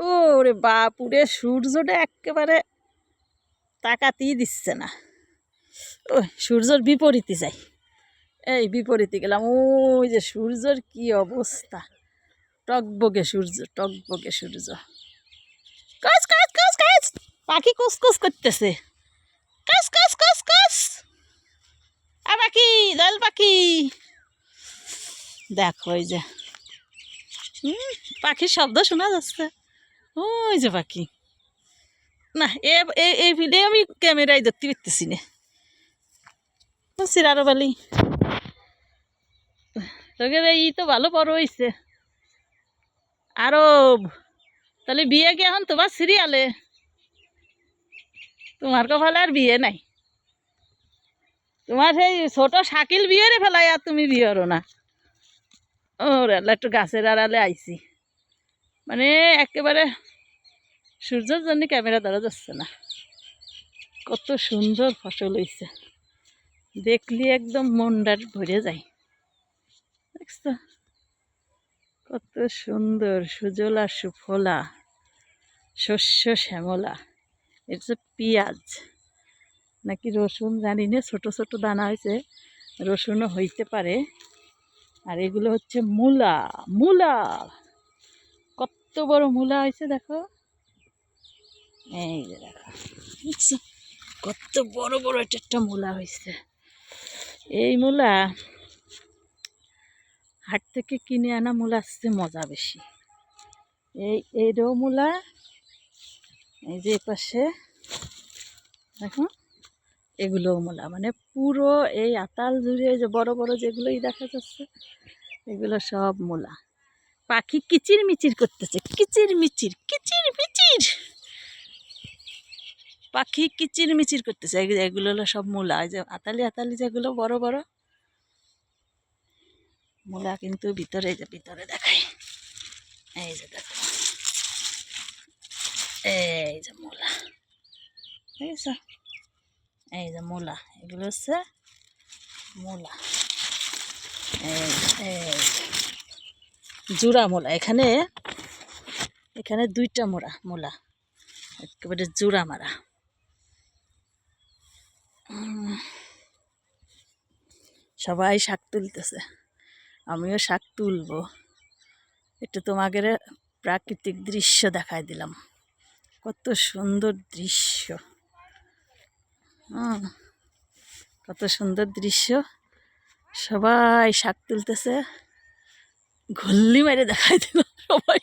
ওরে বাপুরে, সূর্যটা একেবারে তাকাতেই দিচ্ছে না। ও সূর্যর বিপরীতে যাই। এই বিপরীতে গেলাম, ওই যে সূর্যর কি অবস্থা। টকবগে সূর্য টকবগে সূর্য। কাজ কাজ কাজ কাজ পাখি কুস কুস করতেছে। কাজ কাজ কাজ কাজ আ পাখি, দল পাখি! দেখো ওই যে। পাখির শব্দ শোনা যাচ্ছে। ওই যে পাখি। না, এ এই ভিডিও আমি ক্যামেরায় ধরতে পারতেছি না। সিরারো বালি তোকে ই তো ভালো বড় হয়েছে আরব, তাহলে বিয়ে কি এখন তোমার সিরিয়ালে তোমার কপালে আর বিয়ে নাই। তোমার সেই ছোট শাকিল বিয়ে রে ফেলাই আর তুমি বিয়ে হরো না। ওরে একটু গাছের আড়ালে আইছি। মানে একেবারে সূর্যের জন্য ক্যামেরা ধরা যাচ্ছে না। কত সুন্দর ফসল হয়েছে দেখলি একদম মনটার ভরে যায়। দেখছ? কত সুন্দর সুজলা সুফলা, শস্য শ্যামলা। এটা হচ্ছে পেঁয়াজ, নাকি রসুন জানি না, ছোট ছোট দানা হয়েছে রসুনও হইতে পারে। আর এগুলো হচ্ছে মূলা মূলা। কত বড় মূলা হয়েছে, দেখো। এই যে দেখো, দেখছ? কত বড় বড় এটা একটা মূলা হয়েছে। এই মূলা হাট থেকে কিনে আনা মূলা আসছে, মজা বেশি। এই এইটাও মূলা, এই যে পাশে, দেখো, এগুলোও মূলা। মানে পুরো এই আতাল জুড়ে এই যে বড় বড় যেগুলোই দেখা যাচ্ছে, এগুলো সব মূলা। পাখি কিচির মিচির করতেছে কিচির মিচির কিচির মিচির পাখি কিচির মিচির করতেছে এগুলো হলো সব মূলা যে আতালি আতালি যেগুলো, বড় বড়। মূলা কিন্তু ভিতরে যে ভিতরে দেখাই। এই যে দেখো। এই যে মূলা। এই যে মূলা, এগুলো হচ্ছে মূলা। এই। জোড়া মূলা। এখানে এখানে দুইটা মোড়া, মূলা। একেবারে জোড়া মারা। সবাই শাক তুলতেছে। আমিও শাক তুলবো। একটু তোমাদের প্রাকৃতিক দৃশ্য দেখাই দিলাম। কত সুন্দর দৃশ্য। কত সুন্দর দৃশ্য। সবাই শাক তুলতেছে। ঘল্লি মেরে দেখাই সবাই